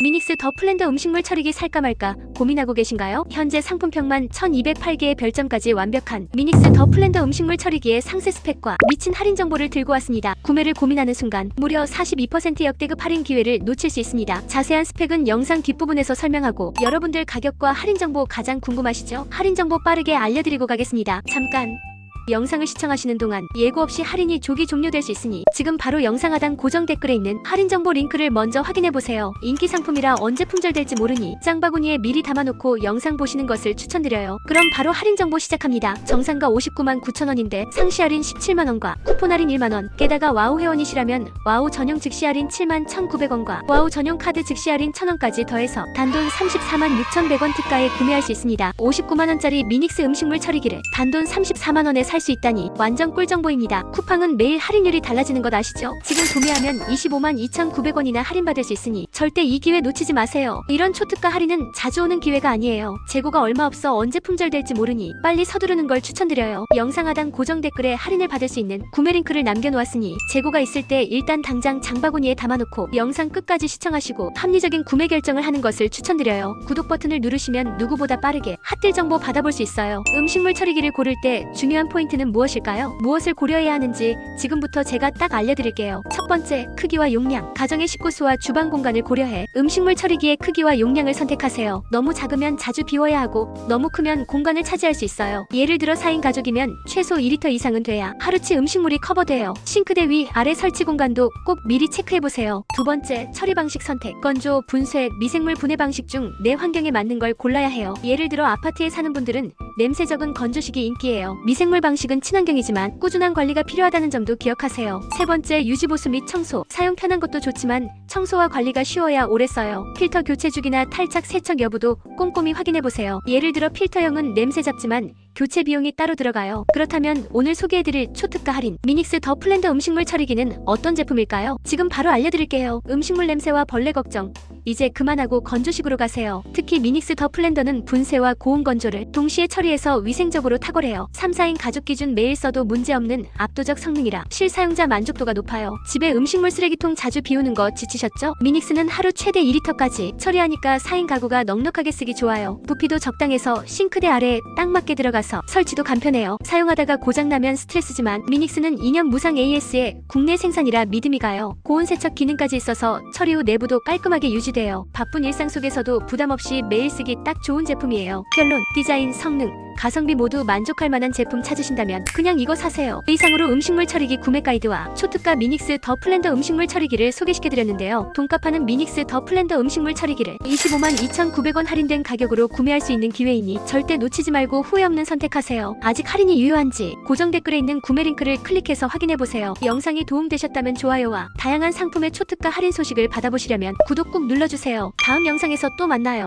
미닉스 더 플랜더 음식물 처리기 살까 말까 고민하고 계신가요? 현재 상품평만 1208개의 별점까지 완벽한 미닉스 더 플랜더 음식물 처리기의 상세 스펙과 미친 할인 정보를 들고 왔습니다. 구매를 고민하는 순간 무려 42% 역대급 할인 기회를 놓칠 수 있습니다. 자세한 스펙은 영상 뒷부분에서 설명하고 여러분들 가격과 할인 정보 가장 궁금하시죠? 할인 정보 빠르게 알려드리고 가겠습니다. 잠깐 영상을 시청하시는 동안 예고 없이 할인이 조기 종료될 수 있으니 지금 바로 영상 하단 고정 댓글에 있는 할인 정보 링크를 먼저 확인해 보세요. 인기 상품이라 언제 품절될지 모르니 짱바구니에 미리 담아놓고 영상 보시는 것을 추천드려요. 그럼 바로 할인 정보 시작합니다. 정상가 59만 9천 원인데 상시 할인 17만 원과 쿠폰 할인 1만 원. 게다가 와우 회원이시라면 와우 전용 즉시 할인 7만 1,900원과 와우 전용 카드 즉시 할인 1,000원까지 더해서 단돈 34만 6,100원 특가에 구매할 수 있습니다. 59만 원짜리 미닉스 음식물 처리기를 단돈 34만 원에 살 수 있다니 완전 꿀 정보입니다. 쿠팡은 매일 할인율이 달라지는 것 아시죠? 지금 구매하면 25만 2,900원이나 할인받을 수 있으니 절대 이 기회 놓치지 마세요. 이런 초특가 할인은 자주 오는 기회가 아니에요. 재고가 얼마 없어 언제 품절될지 모르니 빨리 서두르는 걸 추천드려요. 영상 하단 고정 댓글에 할인을 받을 수 있는 구매 링크를 남겨놓았으니 재고가 있을 때 일단 당장 장바구니에 담아놓고 영상 끝까지 시청하시고 합리적인 구매 결정을 하는 것을 추천드려요. 구독 버튼을 누르시면 누구보다 빠르게 핫딜 정보 받아볼 수 있어요. 음식물 처리기를 고를 때 중요한 포인트 는 무엇일까요? 무엇을 고려해야 하는지 지금부터 제가 딱 알려드릴게요. 첫 번째, 크기와 용량. 가정의 식구수와 주방 공간을 고려해 음식물 처리기의 크기와 용량을 선택하세요. 너무 작으면 자주 비워야 하고 너무 크면 공간을 차지할 수 있어요. 예를 들어 4인 가족이면 최소 2리터 이상은 돼야 하루치 음식물이 커버돼요. 싱크대 위 아래 설치 공간도 꼭 미리 체크해보세요. 두 번째, 처리 방식 선택. 건조, 분쇄, 미생물 분해 방식 중 내 환경에 맞는 걸 골라야 해요. 예를 들어 아파트에 사는 분들은 냄새 적은 건조식이 인기예요. 미생물 방식은 친환경이지만 꾸준한 관리가 필요하다는 점도 기억하세요. 세 번째, 유지보수 및 청소. 사용 편한 것도 좋지만 청소와 관리가 쉬워야 오래 써요. 필터 교체 주기나 탈착 세척 여부도 꼼꼼히 확인해보세요. 예를 들어 필터형은 냄새 잡지만 교체 비용이 따로 들어가요. 그렇다면 오늘 소개해드릴 초특가 할인 미닉스 더 플랜더 음식물 처리기는 어떤 제품일까요? 지금 바로 알려드릴게요. 음식물 냄새와 벌레 걱정 이제 그만하고 건조식으로 가세요. 특히 미닉스 더 플랜더는 분쇄와 고온 건조를 동시에 처리해서 위생적으로 탁월해요. 3, 4인 가족 기준 매일 써도 문제없는 압도적 성능이라 실사용자 만족도가 높아요. 집에 음식물 쓰레기통 자주 비우는 거 지치셨죠? 미닉스는 하루 최대 2리터까지 처리하니까 4인 가구가 넉넉하게 쓰기 좋아요. 부피도 적당해서 싱크대 아래에 딱 맞게 들어가서 설치도 간편해요. 사용하다가 고장나면 스트레스지만 미닉스는 2년 무상 AS에 국내 생산이라 믿음이 가요. 고온 세척 기능까지 있어서 처리 후 내부도 깔끔하게 유지 돼요. 바쁜 일상 속에서도 부담 없이 매일 쓰기 딱 좋은 제품이에요. 결론, 디자인, 성능, 가성비 모두 만족할 만한 제품 찾으신다면 그냥 이거 사세요. 이상으로 음식물 처리기 구매 가이드와 초특가 미닉스 더 플랜더 음식물 처리기를 소개시켜드렸는데요. 돈값하는 미닉스 더 플랜더 음식물 처리기를 25만 2,900원 할인된 가격으로 구매할 수 있는 기회이니 절대 놓치지 말고 후회 없는 선택하세요. 아직 할인이 유효한지 고정 댓글에 있는 구매 링크를 클릭해서 확인해보세요. 영상이 도움되셨다면 좋아요와 다양한 상품의 초특가 할인 소식을 받아보시려면 구독 꼭 눌러주세요. 다음 영상에서 또 만나요.